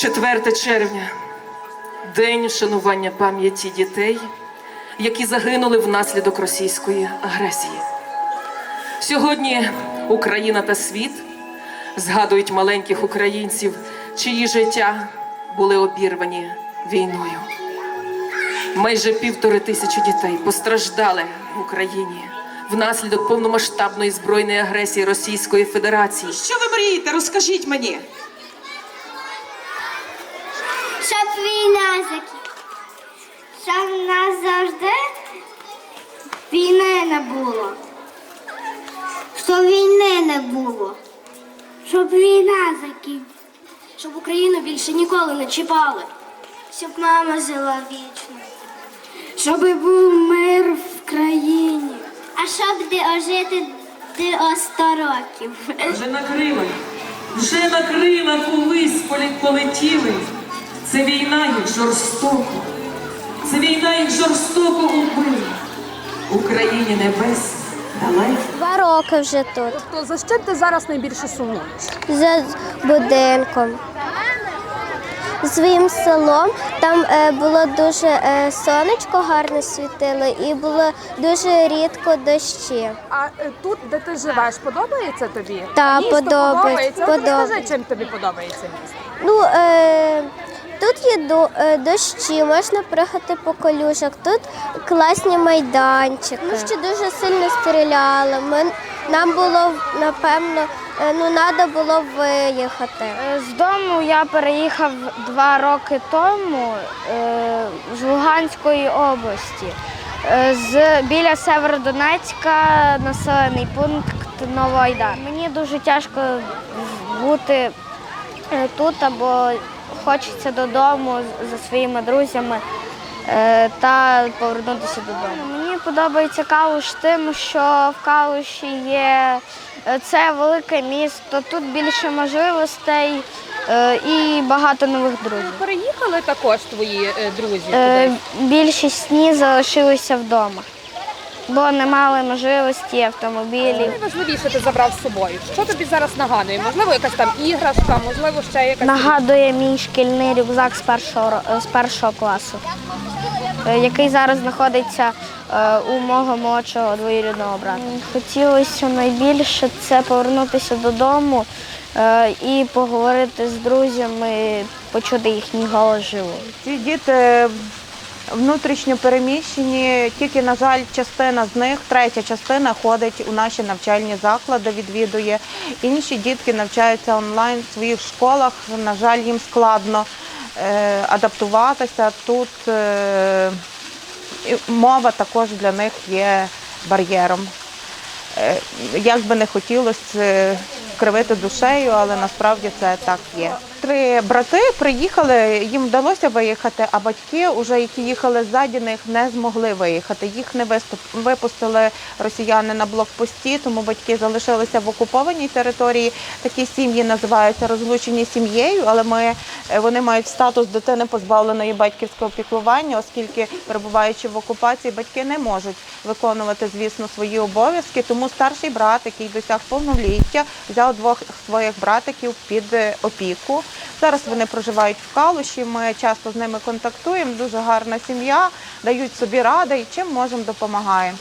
4 червня день вшанування пам'яті дітей, які загинули внаслідок російської агресії. Сьогодні Україна та світ згадують маленьких українців, чиї життя були обірвані війною. Майже півтори тисячі дітей постраждали в Україні внаслідок повномасштабної збройної агресії Російської Федерації. Що ви мрієте? Розкажіть мені. Щоб війна закінчилася. Щоб в нас завжди війни не було. Щоб війни не було. Щоб війна закінчилася. Щоб Україну більше ніколи не чіпали. Щоб мама жила вічно. Щоб був мир в країні. А щоб дожити до 100 років. Вже накрили, вже накрила колись полі- полетіли. Це війна їх жорстоко, це війна їх жорстоко убила. Україні небес далеко. Два роки вже тут. То за що ти зараз найбільше сумуєш? За будинком. Своїм селом там е, було дуже е, сонечко гарно світило і було дуже рідко дощі. А е, тут, де ти живеш, подобається тобі? Та, Місто подобається, От Розкажи, чим тобі подобається місто? Ну, е, тут є е, дощі, можна пригати по колюшах, тут класні майданчики. Ми ще дуже сильно стріляли. Ми, нам було, напевно, е, ну, треба було виїхати. Е, З дому я переїхав два роки тому з Луганської області. З біля Северодонецька населений пункт Новоайдар. Мені дуже тяжко бути тут, або хочеться додому з- за своїми друзями е, та повернутися додому. Мені подобається Калуш тим, що в Калуші є е, це велике місто, тут більше можливостей е, і багато нових друзів. Переїхали також твої друзі туди? Більшість ні залишилися вдома, бо не мали можливості автомобілів. Найважливіше ти забрав з собою. Що тобі зараз нагадує? Можливо, якась там іграшка, можливо, ще якась Нагадує мій шкільний рюкзак з першого з першого класу, е, який зараз знаходиться е, у мого молодшого двоюрідного брата. Хотілося найбільше це повернутися додому е, і поговорити з друзями, почути їхній голос живо. Ці діти внутрішньо переміщені, тільки, на жаль, частина з них, третя частина ходить у наші навчальні заклади, відвідує. Інші дітки навчаються онлайн в своїх школах. На жаль, їм складно е, адаптуватися. Тут е, мова також для них є бар'єром. Е, Як би не хотілося кривити душею, але насправді це так є. Три брати приїхали, їм вдалося виїхати, а батьки, уже які їхали ззаді них, не змогли виїхати. Їх не виступ- випустили росіяни на блокпості, тому батьки залишилися в окупованій території. Такі сім'ї називаються розлучені сім'єю, але ми е, вони мають статус дитини позбавленої батьківського піклування, оскільки перебуваючи в окупації, батьки не можуть виконувати, звісно, свої обов'язки. Тому старший брат, який досяг повноліття, взяв двох своїх братиків під е, опіку. Зараз вони проживають в Калуші. Ми часто з ними контактуємо. Дуже гарна сім'я, дають собі ради і чим можемо допомагаємо.